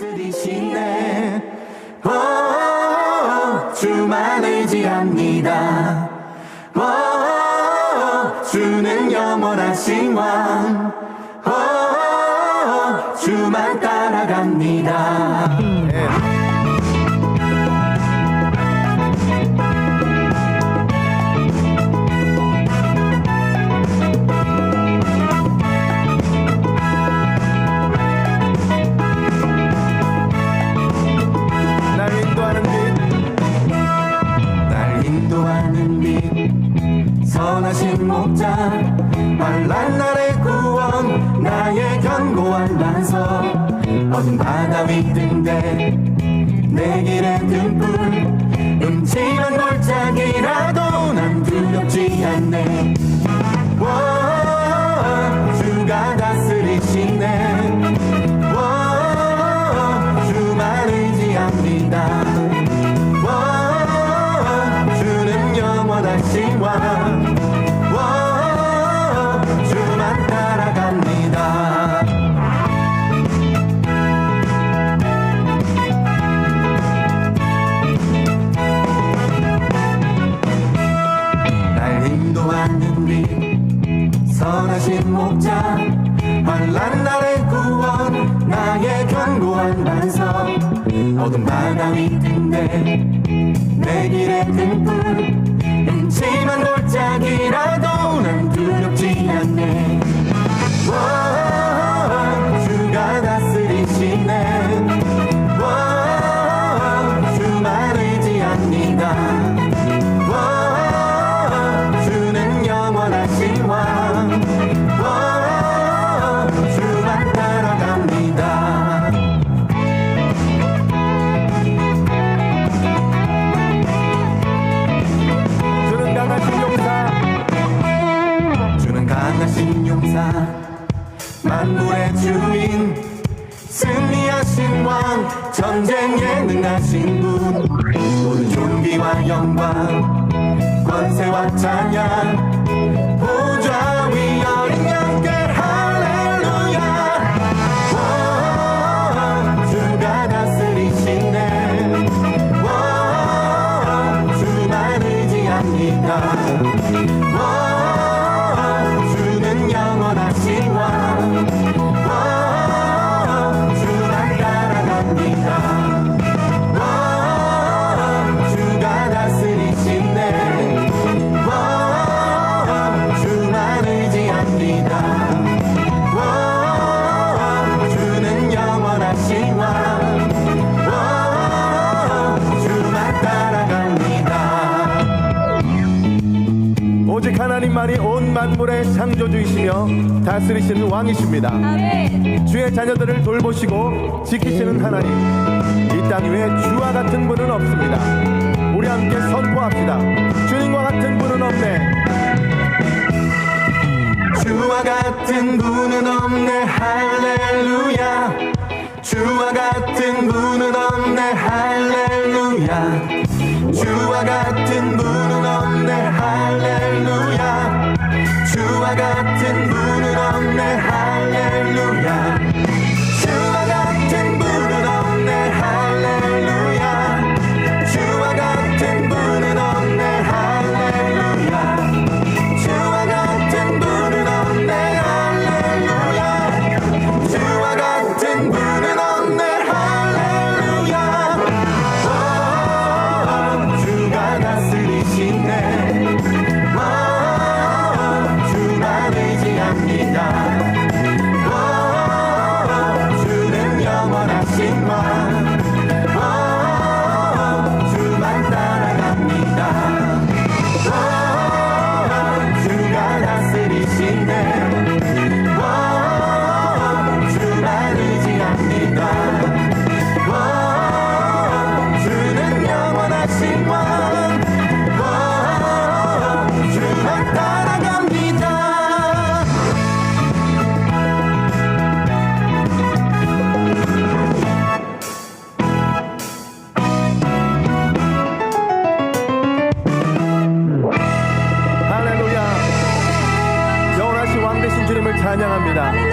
다스리시네. 오, 주만 의지합니다. 오, 주는 영원하신 왕. 오, 주만 따라갑니다 목자. 말란 날의 구원 나의 견고한 반석. 어둠 바다 위 등대 내 길의 등불. 음침한 골짜기라도 난 두렵지 않네. 워, 주가 다스리시네. 워, 주만 의지합니다 목자. 환란 날의 구원 나의 견고한 반석. 어둠 위 등대 내 길의 등불. 음침한 골짜기라도 난 두렵지 않네 강하신 용사 만물의 주인 승리하신 왕 전쟁에 능하신 분. 모든 존귀와 영광 권세와 찬양 보좌 위 어린 양께 할렐루야. 워, 주가 다스리시네 워, 주만 의지합니다 하나님만이 온 만물의 창조주이시며 다스리시는 왕이십니다. 주의 자녀들을 돌보시고 지키시는 하나님 이 땅 위에 주와 같은 분은 없습니다. 우리 함께 선포합시다. 주님과 같은 분은 없네. 주와 같은 분은 없네. 할렐루야. 주와 같은 분은 없네. 할렐루야. 주와 같은 분은 찬양합니다